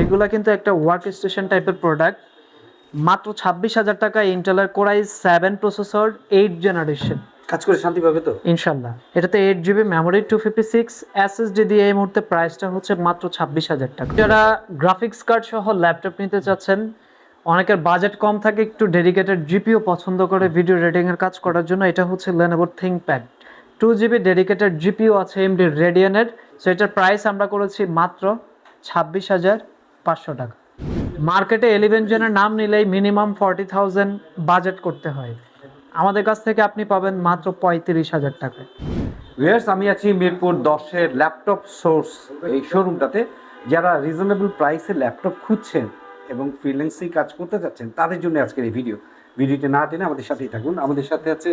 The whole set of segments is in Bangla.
এগুলো কিন্তু একটা ওয়ার্ক স্টেশন টাইপের প্রোডাক্ট মাত্র ছাব্বিশ হাজার টাকা ইন্টেলের core i seven processor eight generation কাজ করে শান্তি পাবে তো? ইনশাল্লাহ। এটাতে eight GB memory two fifty six SSD দিয়ে এই মুহূর্তে প্রাইসটা হচ্ছে মাত্র ছাব্বিশ হাজার টাকা। যারা গ্রাফিক্স কার্ড সহ ল্যাপটপ নিতে চাচ্ছেন অনেকের বাজেট কম থাকে একটু ডেডিকেটেড জিপিও পছন্দ করে ভিডিও রেডিং এর কাজ করার জন্য এটা হচ্ছে Lenovo ThinkPad two GB dedicated GPU আছে এমডি রেডিয়ানের সো এটার প্রাইস আমরা করেছি মাত্র ছাব্বিশ হাজার পাঁচশো টাকা। মার্কেটে এলিভেন জেনের নাম নিলেই মিনিমাম ফর্টি থাউজেন্ড বাজেট করতে হয়। আমাদের কাছ থেকে আপনি পাবেন মাত্র পঁয়ত্রিশ হাজার টাকায় ভিউয়ার্স আমি আছি মিরপুর দশের ল্যাপটপ সোর্স এই শোরুমটাতে যারা রিজনেবল প্রাইসে ল্যাপটপ খুঁজছেন এবং ফ্রিল্যান্সিং কাজ করতে চাচ্ছেন তাদের জন্য আজকের এই ভিডিও ভিডিওটি না টেনে আমাদের সাথেই থাকুন। আমাদের সাথে আছে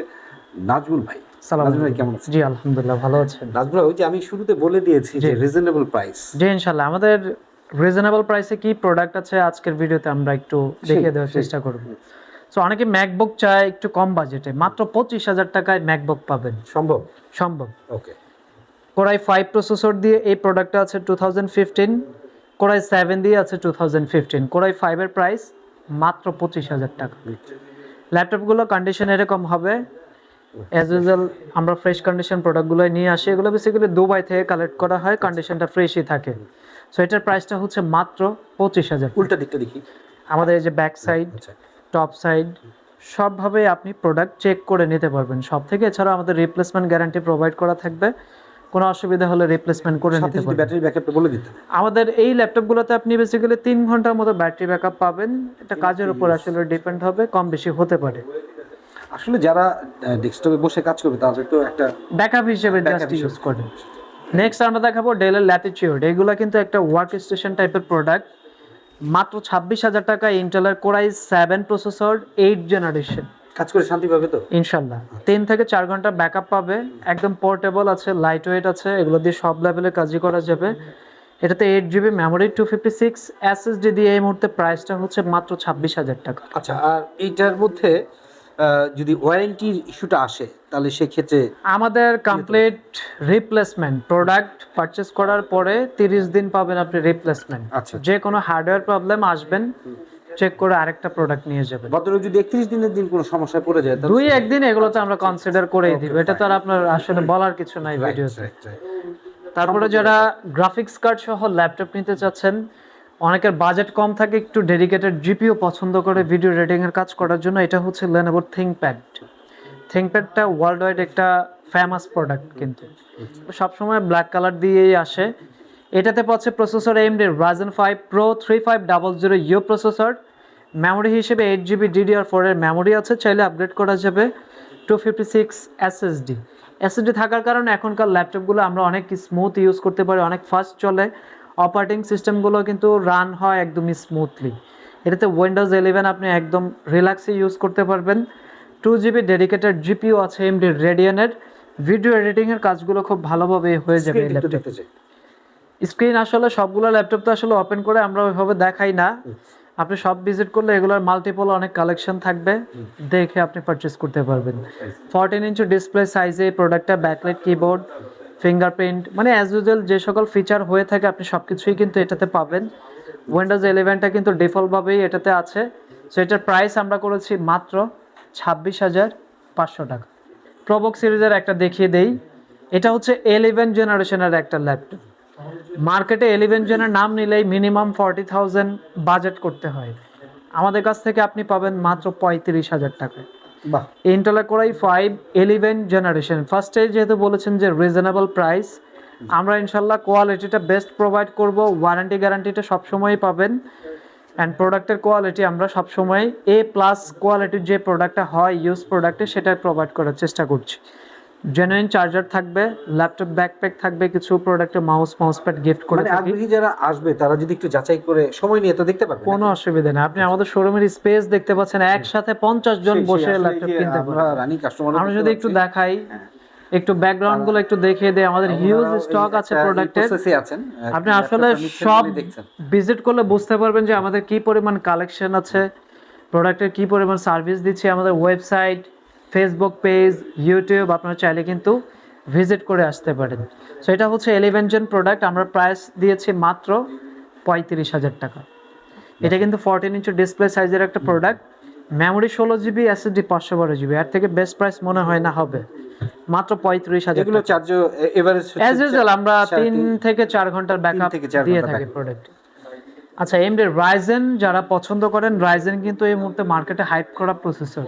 নাজমুল ভাই। নাজমুল ভাই কেমন আছেন? জি আলহামদুলিল্লাহ ভালো আছেন। নাজমুল ভাই ওই যে আমি শুরুতে বলে দিয়েছি যে রিজনেবল প্রাইস জি ইনশাল্লাহ আমাদের রিজনেবল প্রাইসে কি প্রোডাক্ট আছে আজকের ভিডিওতে আমরা একটু দেখিয়ে দেওয়ার চেষ্টা করব। সো অনেকে ম্যাকবুক চায় একটু কম বাজেটে মাত্র পঁচিশ হাজার টাকায় ম্যাকবুক পাবেন। সম্ভব? সম্ভব। ওকে। কোরাই ফাইভ প্রসেসর দিয়ে এই প্রোডাক্টটা আছে two thousand fifteen core i seven দিয়ে আছে two thousand fifteen core i ফাইভের প্রাইস মাত্র পঁচিশ হাজার টাকা। ল্যাপটপগুলো কন্ডিশন এরকম হবে। অ্যাজ ইউজুয়াল আমরা ফ্রেশ কন্ডিশন প্রোডাক্টগুলো নিয়ে আসি। এগুলো বেসিক্যালি দুবাই থেকে কালেক্ট করা হয় কন্ডিশনটা ফ্রেশই থাকে। সো এটার প্রাইসটা হচ্ছে মাত্র পঁচিশ হাজার উল্টা দিকটা দেখি। আমাদের এই যে ব্যাক সাইড টপ সাইড সবভাবে আপনি প্রোডাক্ট চেক করে নিতে পারবেন। সব থেকে এছাড়া আমাদের রিপ্লেসমেন্ট গ্যারান্টি প্রোভাইড করা থাকবে। কোনো অসুবিধা হলে রিপ্লেসমেন্ট করে নিতে পারবেন। ব্যাটারি ব্যাকআপটা বলে দিতেন। আমাদের এই ল্যাপটপগুলোতে আপনি বেসিক্যালি তিন ঘণ্টার মতো ব্যাটারি ব্যাকআপ পাবেন। এটা কাজের উপর আসলে ডিপেন্ড হবে কম বেশি হতে পারে। আসলে যারা ডেস্কটপে বসে কাজ করবে তাদের তো একটা ব্যাকআপ হিসেবে জাস্ট ইউজ করে। নেক্সট আমরা দেখাবো ডেলের ল্যাটিটিউড এগুলো কিন্তু একটা ওয়ার্ক স্টেশন টাইপের প্রোডাক্ট মাত্র ছাব্বিশ হাজার টাকা ইন্টেলের core i seven processor eight generation কাজ করে শান্তি পাবে তো? ইনশাল্লাহ। তিন থেকে চার ঘণ্টা ব্যাকআপ পাবে। একদম পোর্টেবল আছে লাইট ওয়েট আছে এগুলো দিয়ে সব লেভেলে কাজই করা যাবে। এটাতে eight GB memory two fifty six SSD দিয়ে এই মুহূর্তে প্রাইসটা হচ্ছে মাত্র ছাব্বিশ হাজার টাকা। আচ্ছা আর এইটার মধ্যে যদি ওয়ারেন্টির ইস্যুটা আসে তাহলে সেক্ষেত্রে আমাদের কমপ্লিট রিপ্লেসমেন্ট প্রোডাক্ট পারচেস করার পরে তিরিশ দিন পাবেন আপনি রিপ্লেসমেন্ট আচ্ছা যে কোনো হার্ডওয়্যার প্রবলেম আসবেন চেক করে আরেকটা প্রোডাক্ট নিয়ে যাবেন। ভদ্রলোক যদি একত্রিশ দিনের দিন কোনো সমস্যায় পড়ে যায় তাহলে দুই একদিন এগুলো তো আমরা কনসিডার করেই দিব। এটা তো আর আপনার আসলে বলার কিছু নাই ভিডিওতে. তারপরে যারা গ্রাফিক্স কার্ড সহ ল্যাপটপ নিতে চাচ্ছেন অনেকের বাজেট কম থাকে একটু ডেডিকেটেড জিপিও পছন্দ করে ভিডিও রেডিং এর কাজ করার জন্য এটা হচ্ছে লেনোভো থিংকপ্যাড থিংকপ্যাডটা ওয়ার্ল্ড ওয়াইড একটা ফেমাস প্রোডাক্ট কিন্তু। সবসময় ব্ল্যাক কালার দিয়েই আসে। এটাতে পাচ্ছে processor AMD Ryzen five pro three five double zero U processor memory হিসেবে এইট জিবি ডিডিআর ফোরের মেমোরি আছে চাইলে আপগ্রেড করা যাবে। Two fifty six SSD SSD থাকার কারণে এখনকার ল্যাপটপগুলো আমরা অনেক স্মুথ ইউজ করতে পারি অনেক ফাস্ট চলে। অপারেটিং সিস্টেমগুলো কিন্তু রান হয় একদমই স্মুথলি এটাতে উইন্ডোজ ইলেভেন আপনি একদম রিল্যাক্সে ইউজ করতে পারবেন। টু জিবি ডেডিকেটেড জিপিও আছে এমডি রেডিয়ানের ভিডিও এডিটিংয়ের কাজগুলো খুব ভালোভাবে হয়ে যাবে এই ল্যাপটপ স্ক্রিন আসলে সবগুলো ল্যাপটপ তো আসলে ওপেন করে আমরা ওইভাবে দেখাই না। আপনি সব ভিজিট করলে এগুলোর মাল্টিপল অনেক কালেকশন থাকবে। দেখে আপনি পারচেস করতে পারবেন। ফোরটিন ইঞ্চি ডিসপ্লে সাইজে এই প্রোডাক্টটা ব্যাকলাইট কিবোর্ড ফিঙ্গারপ্রিন্ট মানে অ্যাজ ইউজুয়াল যে সকল ফিচার হয়ে থাকে, আপনি সব কিছুই কিন্তু এটাতে পাবেন। উইন্ডোজ ইলেভেনটা কিন্তু ডিফল্টভাবেই এটাতে আছে। সো এটার প্রাইস আমরা করেছি মাত্র ছাব্বিশ হাজার পাঁচশো টাকা। প্রবক সিরিজের একটা দেখিয়ে দেই। এটা হচ্ছে এলিভেন জেনারেশনের একটা ল্যাপটপ মার্কেটে এলিভেন জেনের নাম নিলেই মিনিমাম ফর্টি থাউজেন্ড বাজেট করতে হয়। আমাদের কাছ থেকে আপনি পাবেন মাত্র পঁয়ত্রিশ হাজার টাকায়। Intel core i five eleven generation ফার্স্টে যেহেতু বলেছেন যে রিজনেবল প্রাইস আমরা ইনশাল্লাহ কোয়ালিটিটা বেস্ট প্রোভাইড করব। ওয়ারেন্টি গ্যারান্টিটা সবসময়ই পাবেন। অ্যান্ড প্রোডাক্টের কোয়ালিটি আমরা সবসময় এ প্লাস কোয়ালিটির যে প্রোডাক্টটা হয় ইউজ প্রোডাক্টে সেটা প্রোভাইড করার চেষ্টা করছি। জেনুইন চার্জার থাকবে ল্যাপটপ ব্যাকপ্যাক থাকবে কিছু প্রোডাক্টে মাউস মাউস প্যাড গিফট করে মানে থাকি। আগ্রহী যারা আসবে তারা যদি একটু যাচাই করে সময় নিয়ে তো দেখতে পারবে কোনো অসুবিধা নেই। আপনি আমাদের শোরুমের স্পেস দেখতে পাচ্ছেন একসাথে পঞ্চাশ জন বসে ল্যাপটপ কিনতে আমরা পারবেন রানিং কাস্টমার আমরা যদি একটু দেখাই একটু ব্যাকগ্রাউন্ডগুলো একটু দেখিয়ে দেই আমাদের হিউজ স্টক আছে প্রোডাক্টের আছেন আপনি আসলে সব ভিজিট করলে বুঝতে পারবেন যে আমাদের কি পরিমাণ কালেকশন আছে প্রোডাক্টের কি পরিমাণ সার্ভিস দিচ্ছে আমাদের ওয়েবসাইট ফেসবুক পেজ ইউটিউব আপনারা চাইলে কিন্তু ভিজিট করে আসতে পারেন। সো এটা হচ্ছে এলিভেন জেন প্রোডাক্ট আমরা প্রাইস দিয়েছি মাত্র পঁয়ত্রিশ হাজার টাকা। এটা কিন্তু ফোরটিন ইঞ্চি ডিসপ্লে সাইজের একটা প্রোডাক্ট মেমোরি ষোলো জিবি এসএসডি পাঁচশো বারো জিবি এর থেকে বেস্ট প্রাইস মনে হয় না হবে। মাত্র পঁয়ত্রিশ হাজার এগুলো চার্জ এভারেজ অ্যাজ ইউজুয়াল আমরা তিন থেকে চার ঘণ্টার ব্যাকআপ দিয়ে থাকি প্রোডাক্ট আচ্ছা এমডি রাইজেন যারা পছন্দ করেন রাইজেন কিন্তু এই মুহূর্তে মার্কেটে হাইপ করা প্রসেসর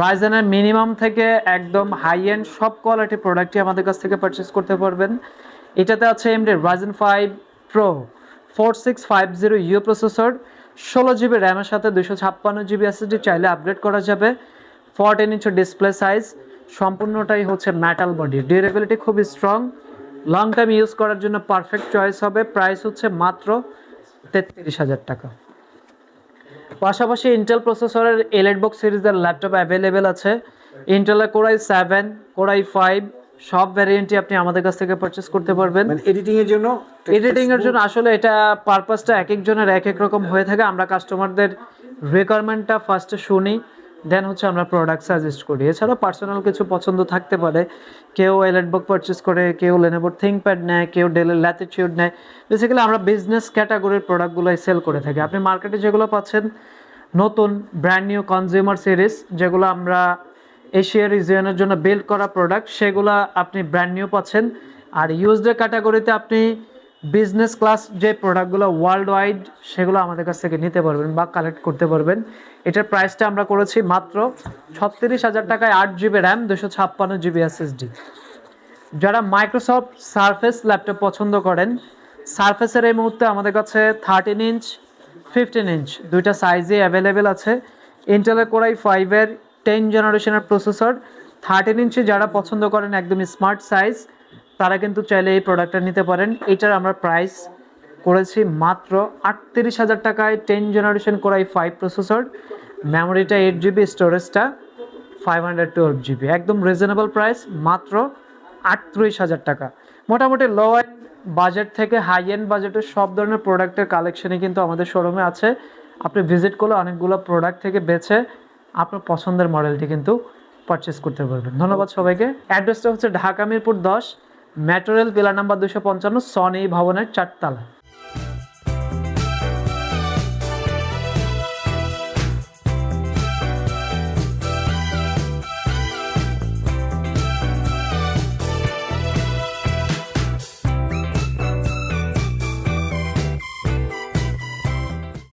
রাইজেনের মিনিমাম থেকে একদম হাই এন্ড সব কোয়ালিটি প্রোডাক্টই আমাদের কাছ থেকে পারচেস করতে পারবেন। এটাতে আছে AMD Ryzen five pro four six five zero U processor ষোলো জিবি র্যামের সাথে দুশো ছাপ্পান্ন জিবি এসএসডি চাইলে আপগ্রেড করা যাবে। ফোরটিন ইঞ্চ ডিসপ্লে সাইজ সম্পূর্ণটাই হচ্ছে মেটাল বডি ডিউরেবিলিটি খুবই স্ট্রং লং টাইম ইউজ করার জন্য পারফেক্ট চয়েস হবে প্রাইস হচ্ছে মাত্র তেত্রিশ হাজার টাকা। পাশাপাশি ইন্টেল প্রসেসরের এলএড বক্স সিরিজের ল্যাপটপ অ্যাভেলেবেল আছে। ইন্টেলের কোরাই সেভেন কোরাই ফাইভ সব ভ্যারিয়েন্টই আপনি আমাদের কাছ থেকে পারচেস করতে পারবেন। এডিটিংয়ের এডিটিং এর জন্য এডিটিং এর জন্য আসলে এটা পারপাসটা এক একজনের এক এক রকম হয়ে থাকে। আমরা কাস্টমারদের রিকোয়ারমেন্টটা ফার্স্টে শুনি। দেন হচ্ছে আমরা প্রোডাক্ট সাজেস্ট করি। এছাড়া পার্সোনাল কিছু পছন্দ থাকতে পারে। কেউ এলেট বুক পারচেস করে, কেউ লেনোভোর থিঙ্কপ্যাড নেয়, কেউ ডেলের ল্যাটিটিউড নেয়। বেসিক্যালি আমরা বিজনেস ক্যাটাগরির প্রোডাক্টগুলোই সেল করে থাকি। আপনি মার্কেটে যেগুলো পাচ্ছেন, নতুন ব্র্যান্ড নিউ কনজিউমার সিরিজ যেগুলো আমরা এশিয়া রিজিয়নের জন্য বিল্ড করা প্রোডাক্ট সেগুলো আপনি ব্র্যান্ড নিউ পাচ্ছেন। আর ইউজড ক্যাটাগরিতে আপনি বিজনেস ক্লাস যে প্রোডাক্টগুলো ওয়ার্ল্ড ওয়াইড সেগুলো আমাদের কাছ থেকে নিতে পারবেন বা কালেক্ট করতে পারবেন। এটার প্রাইসটা আমরা করেছি মাত্র ছত্রিশ হাজার টাকায় আট জিবি র্যাম দুশো ছাপ্পান্ন জিবি এসএসডি যারা মাইক্রোসফট সারফেস ল্যাপটপ পছন্দ করেন সারফেসের এই মুহূর্তে আমাদের কাছে থার্টিন ইঞ্চ ফিফটিন ইঞ্চ দুইটা সাইজে অ্যাভেলেবেল আছে। ইন্টেলের কোরাই ফাইভের টেন জেনারেশনের প্রসেসর থার্টিন ইঞ্চে যারা পছন্দ করেন, একদম স্মার্ট সাইজ তারা কিন্তু চাইলে এই প্রোডাক্টটা নিতে পারেন। এটার আমরা প্রাইস করেছি মাত্র আটত্রিশ হাজার টাকায় ten generation core i five processor মেমোরিটা eight GB স্টোরেজটা ফাইভ হান্ড্রেড টুয়েলভ জিবি একদম রিজনেবল প্রাইস মাত্র আটত্রিশ হাজার টাকা। মোটামুটি লো এন্ড বাজেট থেকে হাই এন্ড বাজেটের সব ধরনের প্রোডাক্টের কালেকশনই কিন্তু আমাদের শোরুমে আছে। আপনি ভিজিট করলে অনেকগুলো প্রোডাক্ট থেকে বেছে আপনার পছন্দের মডেলটি কিন্তু পারচেস করতে পারবেন। ধন্যবাদ সবাইকে। অ্যাড্রেসটা হচ্ছে ঢাকা মিরপুর দশ। মেট্রো রেল পিলার নাম্বার দুশো পঞ্চান্ন সনি ভবনের চারতলা।